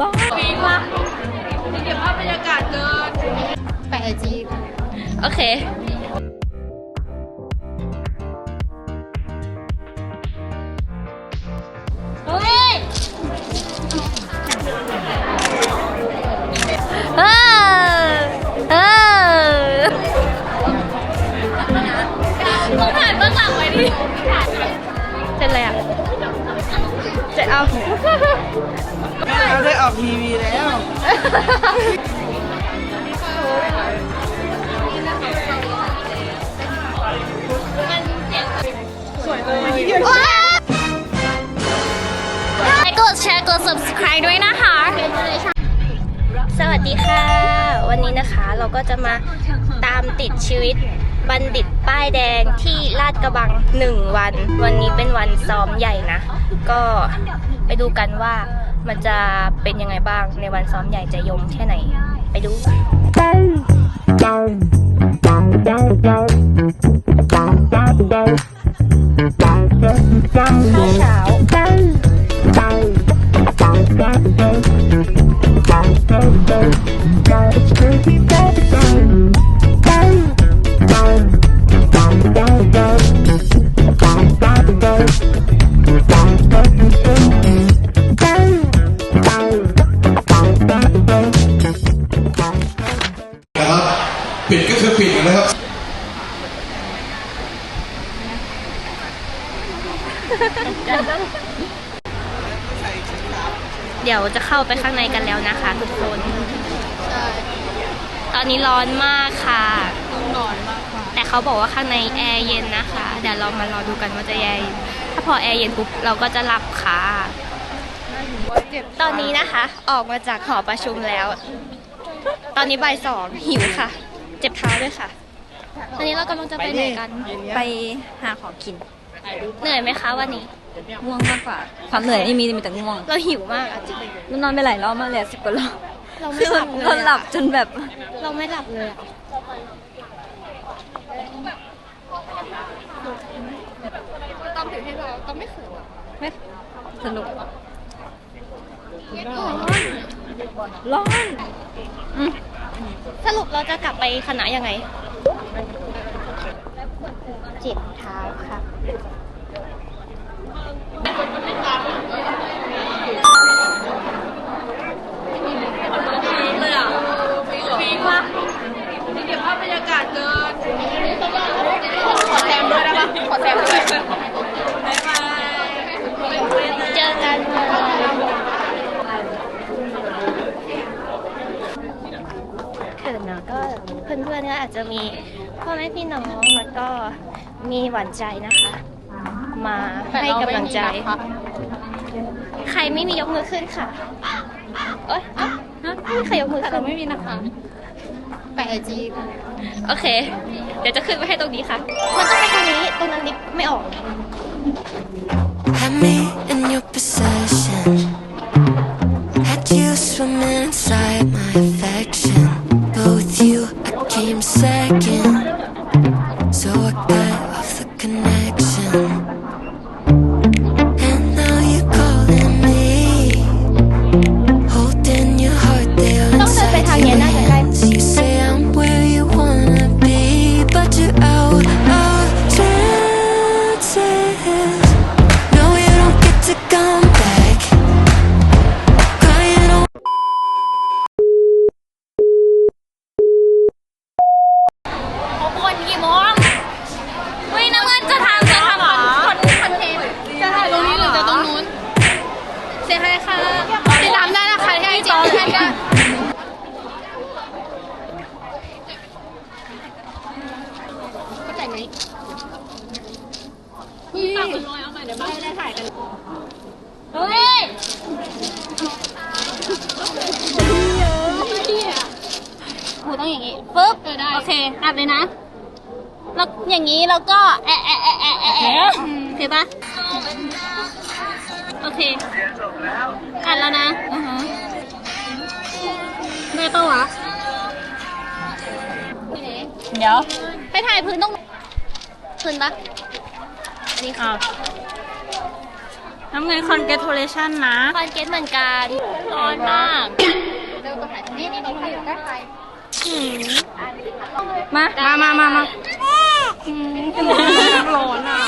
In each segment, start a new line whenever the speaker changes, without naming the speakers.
ร้อน
ปีกว่าเก็บภาพบรรยากาศเกิน
ไปไอจี
โอเคเฮ้ยเออเออต้องถ่ายเบื้องหลังไว้ดิเสร็จเลยอะ เสร็จเอา
แม่เราได้ออกทีวีแล้ว
กดแชร์กด subscribe ด้วยนะคะ สวัสดีค่ะ วันนี้นะคะเราก็จะมาตามติดชีวิตบัณฑิต ป้ายแดงที่ลาดกระบังหนึ่งวัน วันนี้เป็นวันซ้อมใหญ่นะ ก็ไปดูกันว่ามันจะเป็นยังไงบ้างในวันซ้อมใหญ่จะยมแค่ไหน ไปดู
นะครับ
แล้วนะคะทุกคนตอนนี้ร้อนมากค่ะ
ร้อนมากค่ะ
แต่เขาบอกว่าข้างในแอร์เย็นนะคะ เดี๋ยวเรามารอดูกันว่าจะแอร์เย็นถ้าพอแอร์เย็นปุ๊บเราก็จะหลับค่ะ ตอนนี้นะคะ ออกมาจากหอประชุมแล้ว ตอนนี้บ่ายสองหิวค่ะ เจ็บเท้าด้วยค่ะ ตอนนี้เรากำลังจะไปไหนกัน
ไปหาของกิน
เหนื่อยไหมคะวันนี้
ง่วงมากกว่า ความเหนื่อยไม่มีมีแต่ง่วง
เราหิวมากอะจริง
มันนอนไปหลายรอบมากเลยสิบกว่ารอบ
เราไม่
คือ
หลับเลย
นอนหลับ
อะ
จนแบบ
เราไม่หลับเลยอะ
ไม่สนุกร้อน
สรุปเราจะกลับไปคณะยังไง เจ็บเท้าค่ะ
เลยอะปีกว่าเก็บภาพบรรยากาศเกิน ขอแซมด้วยได้ปะขอแซมด้วยบ๊ายบาย
เจอกันเขินเนอะก็เพื่อนๆก็อาจจะมีพ่อแม่พี่น้องแล้วก็ มีหวานใจนะคะ มาให้กำลังใจ ใครไม่มียกมือขึ้นค่ะเอ้ยเอ้าไม่มีใครยกมือขึ้น
ไม่มีนะคะไปไอจี
โอเค เดี๋ยวจะขึ้นไปให้ตรงนี้ค่ะ มันต้องไปทางนี้ตรงนั้นลิฟต์ไม่ออก
Had me in your possession. Had you swimming inside my affection. But with you, I came second.
อเคอัดเลยนะ แล้วอย่างนี้แล้วก็แอะแอะแอะแอะแอะแอะโอเคปะโอเคอัดแล้วนะอือฮะได้ปะวะ
เดี๋ยว
ไปถ่ายพื้นตรงพื้นปะอันนี้ค่ะไป
น้ำเงิน congratulation นะ
คอนเกตเหมือนกันร้อนมาก
มา มามามามา
ร้อนอะ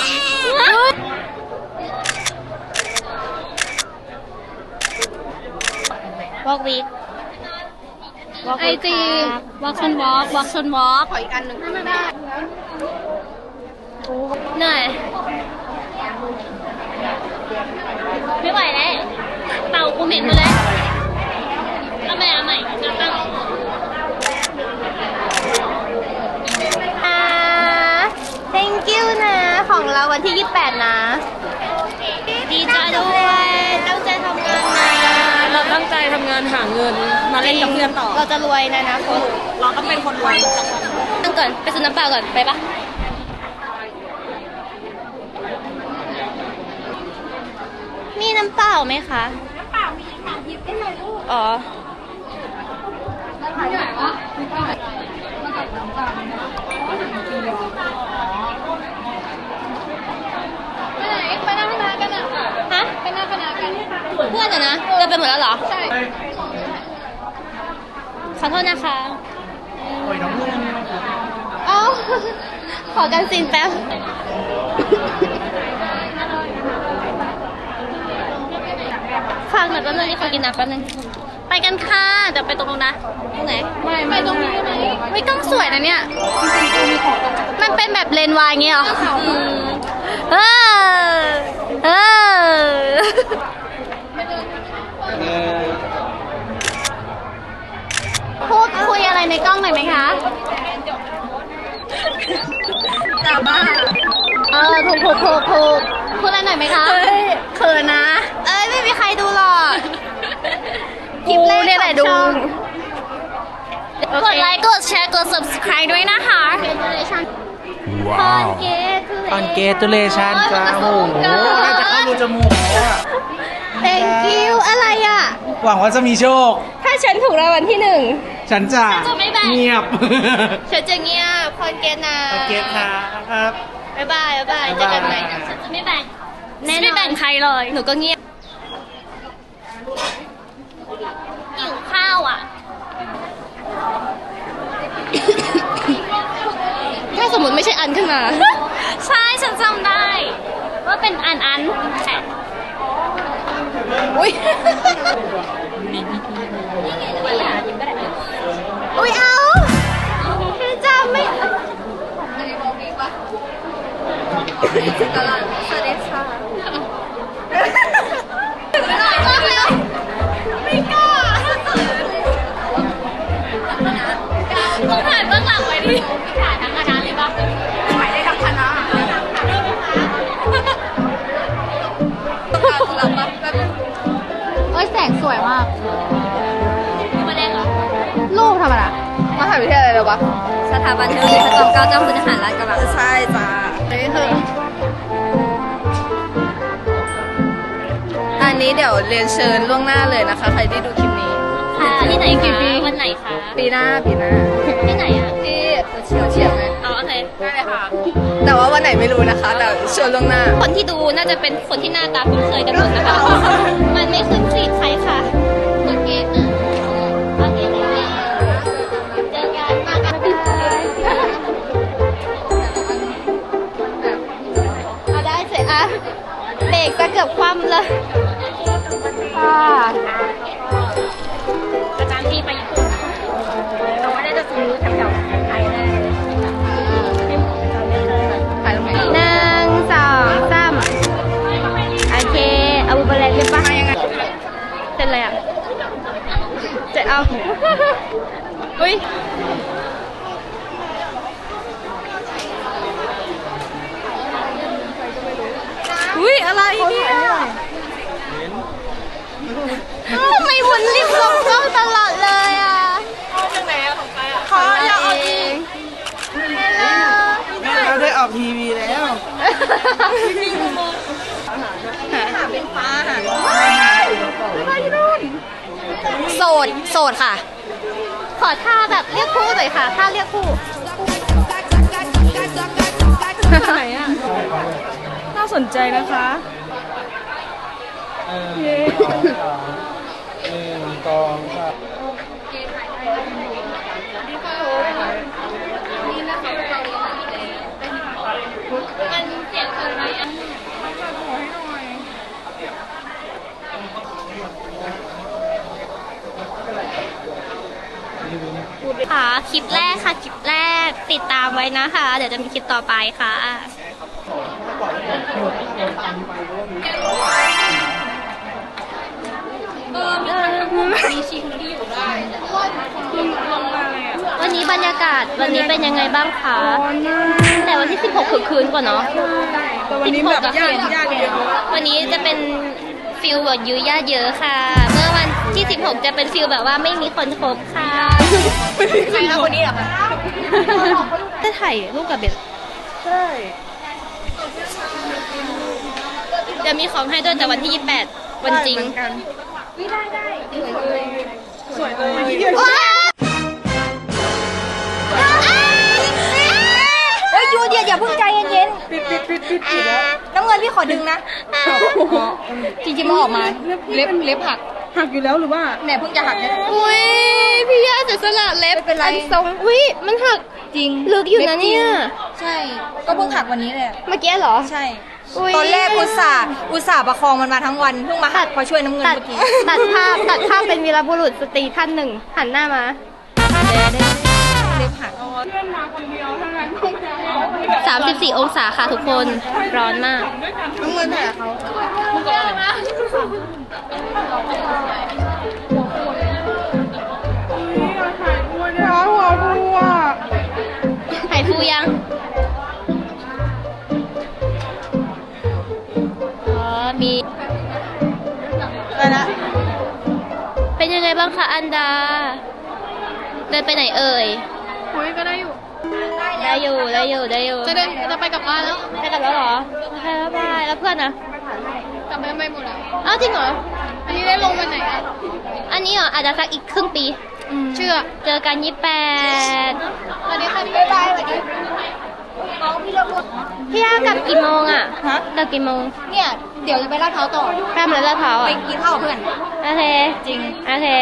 วอกวีค
ไอจีวอล์กชนวอล์กวอล์กชนวอล์ก
ขออีกอันหนึ่ง
เหนื่อยไม่ไหวแล้วเป่ากูเหม็นหมดเลยเอาใหม่เอาใหม่เอาตั้งอ่า thank you นะ ของเราวันที่ 28 นะ ดีใจด้วยตั้งใจทำงานนะ
เราตั้งใจทำงานหาเงินมาเล่นกับเพื่อนต่อ
เราจะรวยในอนาคต
เราต้องเป็นคนรวย
ตั้งก่อนไปซื้อน้ำเปล่าก่อนไปปะมีน้ำเปล่าไหมคะ น้ำเปล่ามีค่ะหยิบได้เลยลูก อ๋อ
ไปไหนไปหน้าคณะกันอะ
ฮะ
ไปหน้าคณะกัน
เพื่อนอะนะเดินไปหมดแล้วเหรอ
ใช่
ขอโทษนะคะเอ้าขอกันซีนแป๊บฟังหน่อยแป๊บนึงนี่ขอกินน้ำแป๊บนึงไปกันค่ะเดี๋ยวไปตรงนู้นนะตรงไหน
ไม่ไปตรงนี้ไหม
ไม่ต้องสวยนะเนี่ยมันเป็นแบบเลนส์วายอย่างเงี้ยเหรออืมเออเออพูดคุยอะไรใน กล้องหน่อยไหมคะ
จ้าบ้า
เออถูกถูกถูกถูกพูดอะไรหน่อยไหมคะ
เฮ้ยเขินนะ
เอ้ยไม่มีใครดูหรอกคลิปแรกเนี่ยแหละดู กดไลค์ กดแชร์ กด subscribe ด้วยนะคะคอนเกต
คอนเกตูเลชันจ้าโอ้โหน่าจะเข้ารูจมูกแล้วอะ
thank you อะไรอะ
หวังว่าจะมีโชค
ถ้า ฉันถูกรางวัลที่หนึ่ง
ฉันจะ
ฉันจะไม่แบ่ง
เงียบ
ฉันจะเงียบคอนเกตนะ
คอนเกตครับ
บ๊ายบายบ๊ายบายเจอกันใหม่ฉันจะไม่แบ่งแน่นอนไม่แบ่งใครเลยหนูก็เงียบหิวข้าวอะ ถ้าสมมติไม่ใช่อันขึ้นมา ใช่ฉันจำได้ ว่าเป็นอันอันแต่อุ้ยอุ้ย สวัสดีค่ะไม่ได้มากเลยไม่กล้าต้องถ่ายเบื้องหลังไว้ดิถ่ายทั้งคณะเลยปะ
ถ่ายได้ทั้งคณะหลับมาแป๊บนึง
เอ้ยแสงสวยมาก
มาแดงเหรอ
รูปธรรมดา
มาหาวิทยาลัยเลยวะ
สถาบันเทคโนโลยีพระจอมเกล้าเจ้าคุณทหารราชกระบัง
ใช่จ้านี่คือ นนี้เดี๋ยวเรียนเชิญล่วงหน้าเลยนะคะ ใครที่ดูคลิปนี้
ค่ะที่ไหนคะวันไหนคะ
ปีหน้าปีหน้า
ที่ไหนอะ
ที่เชียวเชียวไง
อ๋อโอเค
ได้เลยค่ะ แต่ว่าวันไหนไม่รู้นะคะ แต่เชิญล่วงหน้า
คนที่ดูน่าจะเป็นคนที่หน้าตาคุ้นเคยกันหมดนะคะ มันไม่ขึ้นฟีดใคร ค่ะอาจารย์ที่ไปญี่ปุ่นเราว่าได้จะซื้อแถวๆไทยได้
ถ่ายตรงไหน
หนึ่งสองสามโอเคเอาบุบเล็กใช่ปะเสร็จเลยอะเสร็จเอาอุ้ยอุ้ยอะไรเนี่ยทำไมหมุนรีบลงกล้องตลอดเลยอะ
ขออย่าเอาอี
ก
แม่เราได้ออกทีวีแล้ว
โสด โสดค่ะ ขอท่าแบบเรียกคู่หน่อยค่ะท่าเรียกคู่
ไหนอะ น่าสนใจนะคะ
เออหนึ่งสองสามหนึ่งสองสาม
มันเสียงเกินไหมอะ
ค่ะคลิปแรกค่ะ คลิปแรกติดตามไว้นะคะ เดี๋ยวจะมีคลิปต่อไปค่ะ
มีชิงที่อยู่ได้เพราะว่าคุณลงมาเลยอะ
วันนี้บรรยากาศวันนี้เป็นยังไงบ้างคะ แต่วันที่ 16คือคืนกว่าเนาะ
แต่วันนี้แบบญาติญาติเยอะ
วันนี้จะเป็น ฟิลแบบยุยญาติเยอะค่ะ เมื่อวันที่ 16 จะเป็นฟิลแบบว่าไม่มีคนคบค่ะ
ใครนะคนนี้เหรอคะ
จะถ่ายรูปกับเบล
ใช่
จะมีของให้ด้วยแต่วันที่ 28 วันจริง
สวยเลย
เฮ้ยยูเดียอย่าเพิ่งใจเย็น
ปิดปิดปิดปิดปิดแล้ว
น้ำเงินพี่ขอดึงนะ จริงๆมันออกมา เล็บเล็บหัก
หักอยู่แล้วหรือว่า
เนี่เพิ่งจะหักเนี่ย
อุ้ยพี่ย่าเสียสละเล็บ
เป็นไร
ทรงอุ้ยมันหัก
จริง
ลึกอยู่นะเนี่ย
ใช่ ก็เพิ่งหักวันนี้เลย
เมื่อกี้เหรอ
ใช่ ตอนแรกอุตส่าห์อุตส่าห์ประคองมันมาทั้งวันเพิ่งมาหักพอช่วยน้ำเงิน
ตัด
เมื่อกี้
ตัดภาพตัดภาพเป็นวีรบุรุษสตรีท่านหนึ่งหันหน้ามา
เล็บหักเล่นมาคนเดียวท่าน
34 องศาค่ะทุกคน ร้อนมาก
น้ำเงินถ่ายกับเขา
ร้อนหัวรัว
หายฟูยัง อ๋อ มี
ไปละ
เป็นยังไงบ้างคะอันดา เดินไปไหนเอ่ย
โอ้ยก็ได้อยู่
ได้ อยู่ได้อยู่ได้อยู่
จะเดินจะไปกลับบ้านแล้ว
ไปกลับแล้วเหรอโอเคบ๊ายบายแล้วเพื่อนอะ
กลับไปไม่หมดแล้ว
อ้าวจริงเหรอ
อันนี้ได้ลงวันไหนอะ
อันนี้เหรออาจจะสักอีกครึ่งปี
เชื่อ
เจอกันยี่แปด
สวัสดีค่ะบ๊ายบายสวัสดี
พี่ย่ากลับกี่โมงอะกลับกี่โมง
เนี่ย เดี๋ยวจะไปลาดพร้าวต่อ
ข้ามเลยลาดพร้าว
ไป
อะ
กินข้าวกับเพื่อน
โอเค
จริง
โอเค
เท้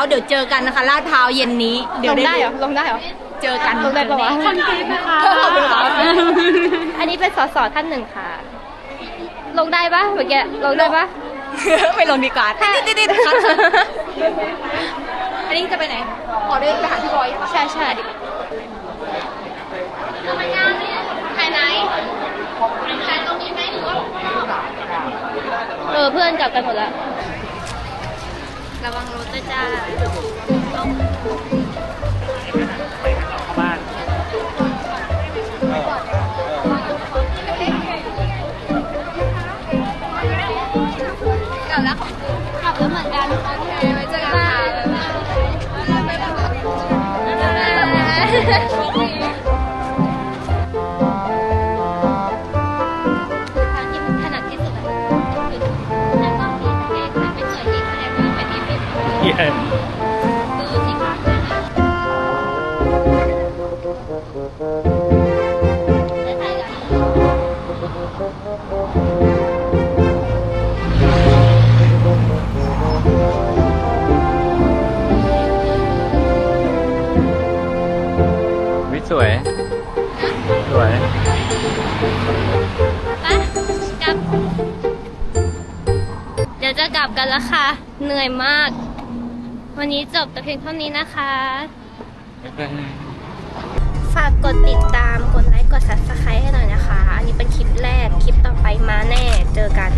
าวเดี๋ยวเจอกันนะคะลาดพร้าวเย็นนี้เดี๋ยว
ลงได้เหรอลงได้เหรอ
เจอกัน
ลงได้ปะวะ
คนกรี๊ดนะคะ
ขอบคุณค่ะ
อันนี้เป็นสสท่านหนึ่งค่ะ ลงได้ปะเมื่อกี้ลงได้ปะ
ไม่ลงดีกว่าติดติดๆๆครับอันนี้จะไปไหนขอเดินไปหาพี่บอย
ใช่ใช่
ถ่ายไหนถ่ายตรงนี้ไหมหรือว่า
เออเพื่อนกลับกันหมดแล้ว ระวังรถด้วยจ้า
เข้า
วิสวย สว
ย
ไปกลับ เดี๋ยวจะกลับกันแล้วค่ะ เหนื่อยมาก วันนี้จบแต่เพียงเท่านี้นะคะฝากกดติดตาม กดไลค์ กด subscribe ให้หน่อยนะคะ อันนี้เป็นคลิปแรก คลิปต่อไปมาแน่ เจอกัน